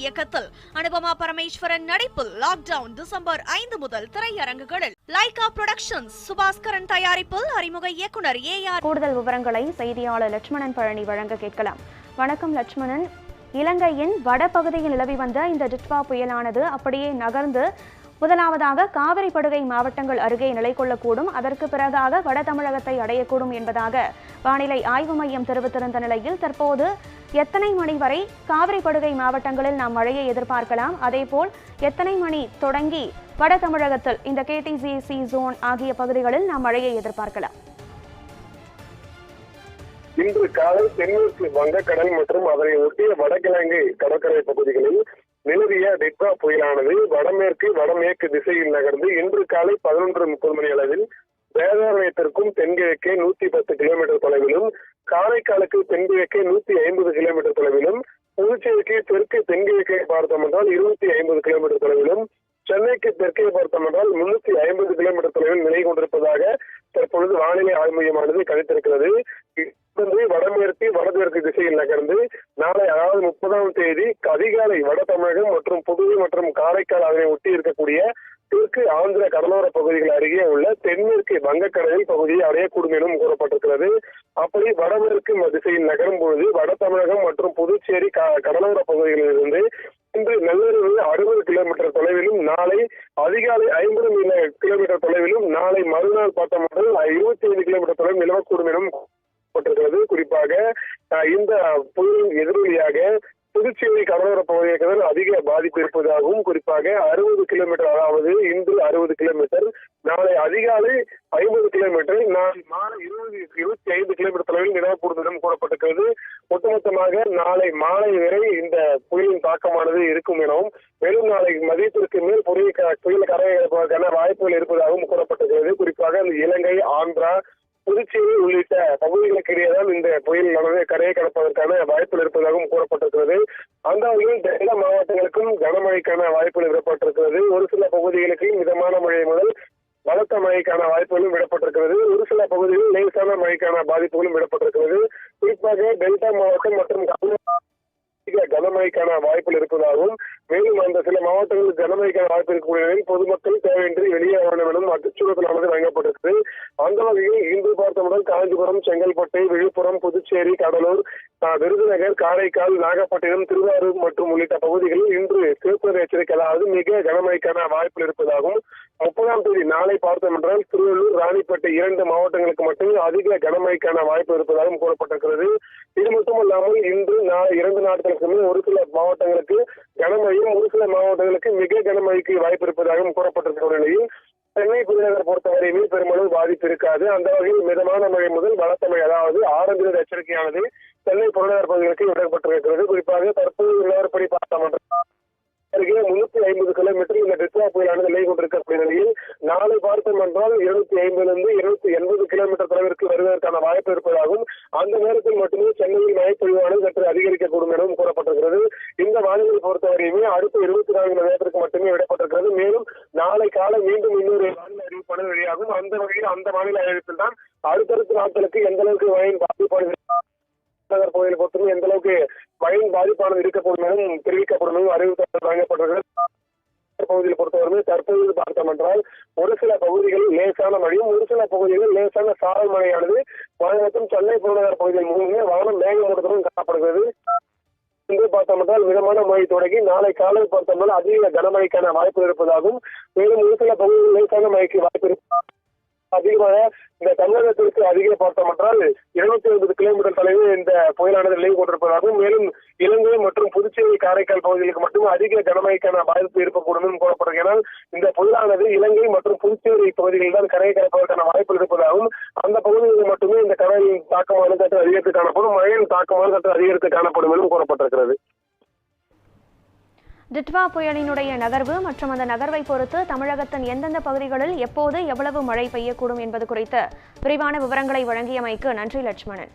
இயக்கத்தில் அனுபமா பரமேஸ்வரன் நடிப்பில் lockdown December ஐந்து முதல் திரையரங்குகளில். லைகா புரொடக்ஷன்ஸ் சுபாஸ்கரன் தயாரிப்பில் அறிமுக இயக்குனர் ஏ ஆர் கூடுதல் விவரங்களை செய்தியாளர் லட்சுமணன் பழனி வழங்க கேட்கலாம். வணக்கம் லட்சுமணன். இலங்கையின் வடபகுதியில் நிலவி வந்த இந்த டிட்வா புயலானது அப்படியே நகர்ந்து முதலாவதாக காவிரி படுகை மாவட்டங்கள் அருகே நிலை கொள்ளக்கூடும் அதற்கு பிறகாக வட தமிழகத்தை அடையக்கூடும் என்பதாக வானிலை ஆய்வு மையம் தெரிவித்திருந்த நிலையில் தற்போது எத்தனை மணி வரை காவிரி படுகை மாவட்டங்களில் நாம் மழையை எதிர்பார்க்கலாம்? அதேபோல் எத்தனை மணி தொடங்கி வட தமிழகத்தில் இந்த கேடிசிசி ஜோன் ஆகிய பகுதிகளில் நாம் மழையை எதிர்பார்க்கலாம்? இன்று காலை தென்மேற்கு வங்கக்கடல் மற்றும் அதனை ஒட்டிய வடகிழங்கு கடற்கரை பகுதிகளில் நிலவிய டிட்வா புயலானது வடமேற்கு வடமேற்கு திசையில் நகர்ந்து இன்று காலை பதினொன்று முப்பது மணி அளவில் வேதாரண்யத்திற்கும் தென்கிழக்கே நூத்தி பத்து கிலோமீட்டர் தொலைவிலும் காரைக்காலுக்கு தென்கிழக்கே நூத்தி ஐம்பது கிலோமீட்டர் தொலைவிலும் புதுச்சேரிக்கு தெற்கு தென்கிழக்கே பார்த்தோம் என்றால் இருநூத்தி ஐம்பது கிலோமீட்டர் தொலைவிலும் சென்னைக்கு தெற்கே பார்த்தோம் என்றால் முன்னூத்தி ஐம்பது கிலோமீட்டர் தொலைவில் நிலை கொண்டிருப்பதாக தற்பொழுது வானிலை ஆய்வு மையமானது கணித்திருக்கிறது. வந்து வடமேற்கு வடகிழக்கு திசையில் நகர்ந்து நாளை அதாவது முப்பதாம் தேதி அதிகாலை வட தமிழகம் மற்றும் புதுவை மற்றும் காரைக்கால் அதனை ஒட்டி இருக்கக்கூடிய தெற்கு ஆந்திர கடலோர பகுதிகள் அருகே உள்ள தென்மேற்கு வங்கக்கடலில் பகுதியை அடையக்கூடும் எனவும் கூறப்பட்டிருக்கிறது. அப்படி வடமேற்கு திசையில் நகரும் பொழுது வட தமிழகம் மற்றும் புதுச்சேரி க- கடலோர பகுதிகளில் இருந்து இன்று நள்ளிரவு அறுபது கிலோமீட்டர் தொலைவிலும் நாளை அதிகாலை ஐம்பது கிலோமீட்டர் தொலைவிலும் நாளை மறுநாள் பார்த்தோம் என்றால் இருபத்தி ஐந்து கிலோமீட்டர் தொலைவில் நிலவக்கூடும் எனவும் குறிப்பாக இந்த புயலின் எதிரொலியாக புதுச்சேரி கடலோர பகுதிகள் அதிக பாதிப்பு இருப்பதாகவும் குறிப்பாக அறுபது கிலோமீட்டர் அதாவது இன்று அறுபது கிலோமீட்டர் நாளை அதிகாலை ஐம்பது கிலோமீட்டர் நாளை மாலை இருபது இருபத்தி ஐந்து கிலோமீட்டர் தொலைவில் நிலவக்கூடும் கூறப்பட்டிருக்கிறது. ஒட்டுமொத்தமாக நாளை மாலை வரை இந்த புயலின் தாக்கமானது இருக்கும் எனவும் மேலும் நாளை மதியத்திற்கு மேல் புயல் க- புயல் கரையை வாய்ப்புகள் இருப்பதாகவும் கூறப்பட்டிருக்கிறது. குறிப்பாக இலங்கை ஆந்திரா புதுச்சேரி உள்ளிட்ட பகுதிகளுக்கு இடையேதான் இந்த புயல் நடந்து கரையை கடப்பதற்கான வாய்ப்புகள் இருப்பதாகவும் கூறப்பட்டிருக்கிறது. அந்த வகையில் டெல்டா மாவட்டங்களுக்கும் கனமழைக்கான வாய்ப்புகள் விடப்பட்டிருக்கிறது. ஒரு சில பகுதிகளுக்கு மிதமான மழை முதல் பலத்த மழைக்கான வாய்ப்புகளும் விடப்பட்டிருக்கிறது. ஒரு சில பகுதிகளில் லேசான மழைக்கான பாதிப்புகளும் விடப்பட்டிருக்கிறது. குறிப்பாக டெல்டா மாவட்டம் மற்றும் கனமழைக்கான வாய்ப்புகள் இருப்பதாகவும் மேலும் அந்த சில மாவட்டங்களில் கனமழைக்கான வாய்ப்பு இருக்கக்கூடிய பொதுமக்கள் தேவையின்றி வெளியே வேண்டும் எனவும் அச்சுறுத்தலானது வழங்கப்பட்டிருக்கிறது அந்த வகையில் இன்று பார்த்தவுடன் காஞ்சிபுரம் செங்கல்பட்டு விழுப்புரம் புதுச்சேரி கடலூர் விருதுநகர் காரைக்கால் நாகப்பட்டினம் திருவாரூர் மற்றும் உள்ளிட்ட பகுதிகளில் இன்று சிவப்பு எச்சரிக்கை அதாவது மிக கனமழைக்கான வாய்ப்புகள் இருப்பதாகவும் முப்பதாம் தேதி நாளை பார்த்தோம் என்றால் திருவள்ளூர் ராணிப்பேட்டை இரண்டு மாவட்டங்களுக்கு மட்டுமே அதிக கனமழைக்கான வாய்ப்பு இருப்பதாகவும் கூறப்பட்டிருக்கிறது. இது மட்டுமல்லாமல் இன்று இரண்டு நாட்களுக்குமே ஒரு சில மாவட்டங்களுக்கு கனமழையும் ஒரு சில மாவட்டங்களுக்கு மிக கனமழைக்கு வாய்ப்பு இருப்பதாகவும் கூறப்பட்டிருக்கிற நிலையில் சென்னை புதுநகர் பொறுத்தவரையுமே பெருமளவு பாதிப்பு இருக்காது. அந்த வகையில் மிதமான மழை முதல் பலத்த மழை அதாவது ஆரஞ்சு நிற எச்சரிக்கையானது சென்னை புறநகர் பகுதிகளுக்கு விடப்பட்டிருக்கிறது. குறிப்பாக தற்போது நிலவரப்படி பார்த்தோம் அருகே முன்னூத்தி ஐம்பது கிலோமீட்டர் இந்த டிட்வா புயலானது நிலை கொண்டிருக்கக்கூடிய நிலையில் நாளை பார்த்தோம் என்றால் இருநூத்தி ஐம்பதுல இருந்து இருநூத்தி எண்பது கிலோமீட்டர் தொலைவிற்கு வருவதற்கான வாய்ப்பு இருப்பதாகவும் அந்த நேரத்தில் மட்டுமே சென்னையில் மழைப்பொழிவானது சற்று அதிகரிக்கக்கூடும் எனவும் கூறப்பட்டிருக்கிறது. அறிவு அடுத்த இருபத்தி நான்கு மணி நேரத்திற்கு மட்டுமே விடப்பட்டிருக்கிறது. மேலும் நாளை காலை மீண்டும் இன்னொரு மாநில அறிவிப்பானது வெளியாகும். அந்த வகையில் அந்த மாநில அறிவிப்பில் தான் அடுத்தடுத்த நாட்களுக்கு எந்த அளவுக்கு மழையின் பாதிப்பானது நகர் பகுதியில் பொறுத்தவரை எந்த அளவுக்கு மழையின் பாதிப்பானது இருக்கப்படும் எனவும் தெரிவிக்கப்படும் எனவும் அறிவித்தல் வழங்கப்பட்டிருக்கிறது. பகுதியில் பொறுத்தவரை தற்போது பார்த்தோம் என்றால் ஒரு சில பகுதிகளில் லேசான மழையும் ஒரு சில பகுதிகளில் லேசான சாரல் மழையானது. மாநிலத்தின் சென்னை புறநகர் பகுதியில் முழுமே வானம் மேகமூட்டத்துடன் காணப்படுகிறது. இன்று பார்த்தோம்னால் மிதமான மழை தொடங்கி நாளை காலை பார்த்தோம்னால் அதிக கனமழைக்கான வாய்ப்பு இருப்பதாகவும் மேலும் ஒரு சில பகுதிகளில் லேசான மழைக்கு வாய்ப்பு இருப்பதாகவும் அதிகமாக இந்த தமிழகத்திற்கு அதிக பார்த்தோம் என்றால் இருநூத்தி ஐம்பது கிலோமீட்டர் தொலைவில் இந்த புயலானது நிலை கொண்டிருப்பதாகவும் மேலும் இலங்கை மற்றும் புதுச்சேரி காரைக்கால் பகுதிகளுக்கு மட்டுமே அதிக கனமழைக்கான பாதிப்பு இருக்கக்கூடும் என்று கூறப்படுகிறது இந்த புயலானது இலங்கை மற்றும் புதுச்சேரி பகுதிகளில் தான் கரையை கடப்பதற்கான வாய்ப்பு இருப்பதாகவும் அந்த பகுதிகளில் மட்டுமே இந்த கடலின் தாக்கமான சற்று அதிகரித்து காணப்படும் மழையின் தாக்கமான சற்று அதிகரித்து காணப்படும் என்றும் கூறப்பட்டிருக்கிறது. டிட்வா புயலினுடைய நகர்வு மற்றும் அந்த நகர்வை பொறுத்து தமிழகத்தின் எந்தெந்த பகுதிகளில் எப்போது எவ்வளவு மழை பெய்யக்கூடும் என்பது குறித்து விரிவான விவரங்களை வழங்கியமைக்கு நன்றி லட்சுமணன்.